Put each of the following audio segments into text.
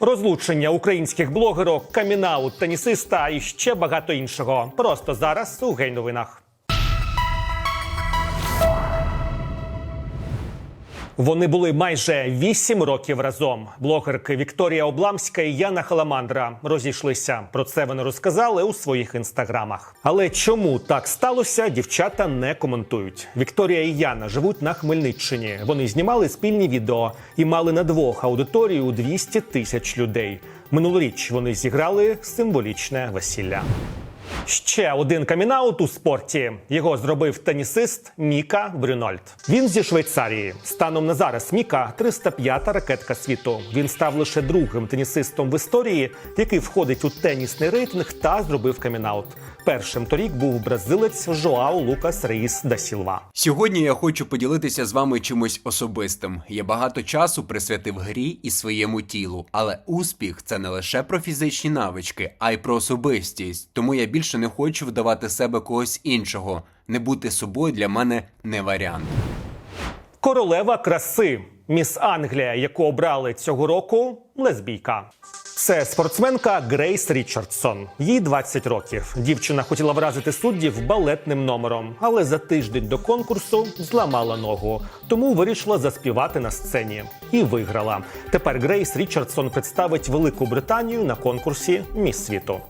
Розлучення українських блогерок, камінаут, тенісиста і ще багато іншого. Просто зараз у гей-новинах. Вони були майже вісім років разом. Блогерки Вікторія Обламська і Яна Халамандра розійшлися. Про це вони розказали у своїх інстаграмах. Але чому так сталося, дівчата не коментують. Вікторія і Яна живуть на Хмельниччині. Вони знімали спільні відео і мали на двох аудиторію у 200 тисяч людей. Минулоріч вони зіграли символічне весілля. Ще один камінаут у спорті. Його зробив тенісист Міка Брюнольд. Він зі Швейцарії. Станом на зараз Міка 305-та ракетка світу. Він став лише другим тенісистом в історії, який входить у тенісний рейтинг та зробив камінаут. Першим торік був бразилець Жоау Лукас Реїс да Сілва. Сьогодні я хочу поділитися з вами чимось особистим. Я багато часу присвятив грі і своєму тілу, але успіх це не лише про фізичні навички, а й про особистість. Тому я більше не хочу вдавати себе когось іншого. Не бути собою для мене не варіант. Королева краси. Міс Англія, яку обрали цього року, лесбійка. Це спортсменка Грейс Річардсон. Їй 20 років. Дівчина хотіла вразити суддів балетним номером, але за тиждень до конкурсу зламала ногу, тому вирішила заспівати на сцені і виграла. Тепер Грейс Річардсон представить Велику Британію на конкурсі Міс світу.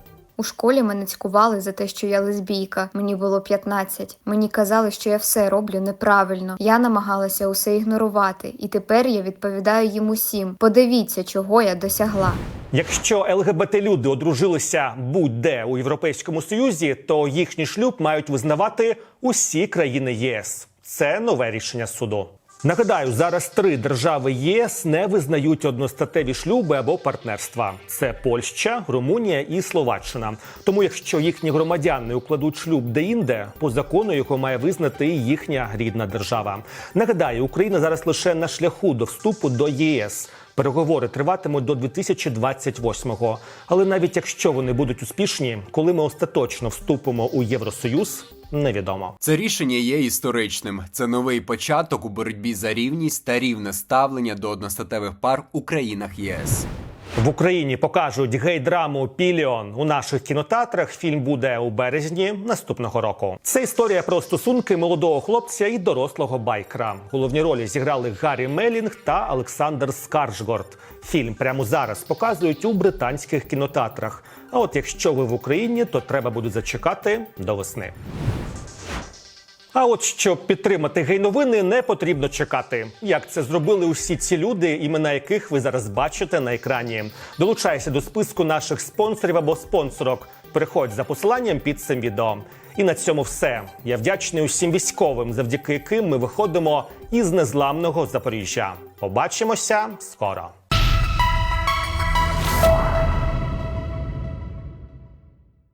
У школі мене цькували за те, що я лесбійка. Мені було 15. Мені казали, що я все роблю неправильно. Я намагалася усе ігнорувати, і тепер я відповідаю їм усім. Подивіться, чого я досягла. Якщо ЛГБТ-люди одружилися будь-де у Європейському Союзі, то їхній шлюб мають визнавати усі країни ЄС. Це нове рішення суду. Нагадаю, зараз три держави ЄС не визнають одностатеві шлюби або партнерства: це Польща, Румунія і Словаччина. Тому, якщо їхні громадяни укладуть шлюб де-інде, по закону його має визнати їхня рідна держава. Нагадаю, Україна зараз лише на шляху до вступу до ЄС. Переговори триватимуть до 2028-го. Але навіть якщо вони будуть успішні, коли ми остаточно вступимо у Євросоюз, невідомо. Це рішення є історичним. Це новий початок у боротьбі за рівність та рівне ставлення до одностатевих пар у країнах ЄС. В Україні покажуть гей-драму Піліон у наших кінотеатрах. Фільм буде у березні наступного року. Це історія про стосунки молодого хлопця і дорослого байкера. Головні ролі зіграли Гаррі Мелінг та Олександр Скаржгорд. Фільм прямо зараз показують у британських кінотеатрах. А от якщо ви в Україні, то треба буде зачекати до весни. А от щоб підтримати гей-новини, не потрібно чекати. Як це зробили усі ці люди, імена яких ви зараз бачите на екрані. Долучайся до списку наших спонсорів або спонсорок. Переходь за посиланням під цим відео. І на цьому все. Я вдячний усім військовим, завдяки яким ми виходимо із незламного Запоріжжя. Побачимося скоро.